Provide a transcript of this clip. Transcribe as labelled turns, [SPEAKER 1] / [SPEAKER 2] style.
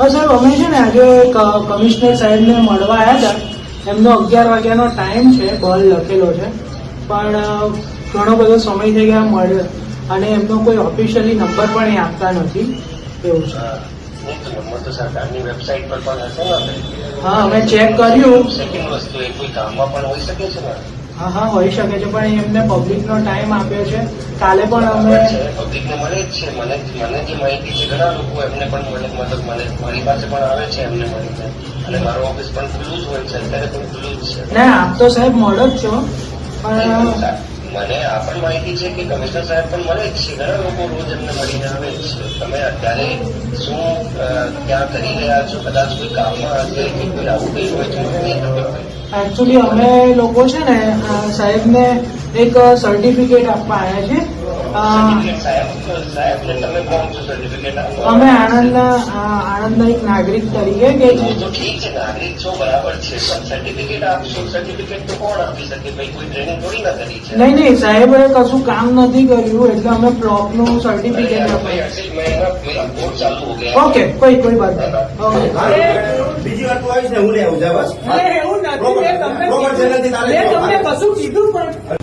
[SPEAKER 1] હા, સાહેબ, અમે છે ને આજે કમિશનર સાહેબને મળવા આવ્યા હતા. એમનો અગિયાર વાગ્યાનો ટાઈમ છે બોલ લખેલો છે. પણ ઘણો બધો સમય થઈ ગયા મળ્યો. અને એમનો કોઈ ઓફિશિયલી નંબર પણ એ આપતા નથી. એવું છે.
[SPEAKER 2] હા.
[SPEAKER 1] અમે ચેક કર્યું.
[SPEAKER 2] સેકન્ડ વસ્તુ એ કોઈ કામમાં પણ હોઈ શકે છે ને?
[SPEAKER 1] હા હા હોઈ શકે છે પણ એમને પબ્લિકનો ટાઈમ આપ્યો છે. કાલે પણ અમે
[SPEAKER 2] પબ્લિકને મળે જ છે મને મને જે માહિતી છે ઘણા લોકો એમને પણ મળે મતલબ મને મારી પાસે પણ આવે છે એમને મળીને અને મારો ઓફિસ પણ ખુલ્લું જ હોય છે અત્યારે પણ ખુલ્લું જ છે.
[SPEAKER 1] ના આપ તો સાહેબ મળો જ છો પણ
[SPEAKER 2] મને આ પણ માહિતી છે કે કમિશનર સાહેબ પણ મળે જ છે. ઘણા લોકો રોજ એમને મળીને આવે છે. તમે અત્યારે શું ત્યાં કરી રહ્યા છો કદાચ કોઈ કામમાં હશે કે કોઈ આવું કઈ હોય તો
[SPEAKER 1] એકચ્યુઅલી અમે લોકો છે ને સાહેબ સાહેબને એક સર્ટિફિકેટ આપવા આવ્યા છે અ,
[SPEAKER 2] સર્ટિફિકેટ સાહેબ તમે કોણ છો સર્ટિફિકેટ
[SPEAKER 1] અમે આણંદના એક નાગરિક તરીકે કે
[SPEAKER 2] તો તો ઠીક છે નાગરિક છો બરાબર છે. પણ સર્ટિફિકેટ આપશો. સર્ટિફિકેટ તો કોણ આપી શકે? ભાઈ કોઈ ટ્રેનિંગ થોડી ના કરી છે.
[SPEAKER 1] નહીં નહીં સાહેબે કશું કામ નથી કર્યું એટલે અમે બ્લોકનું સર્ટિફિકેટ આપ્યું ઓકે કોઈ કોઈ વાત નહીં.
[SPEAKER 3] બીજી વાત તો આવી છે હું લઈ આવું છું બસ.
[SPEAKER 4] તમને. કશું કીધું પણ.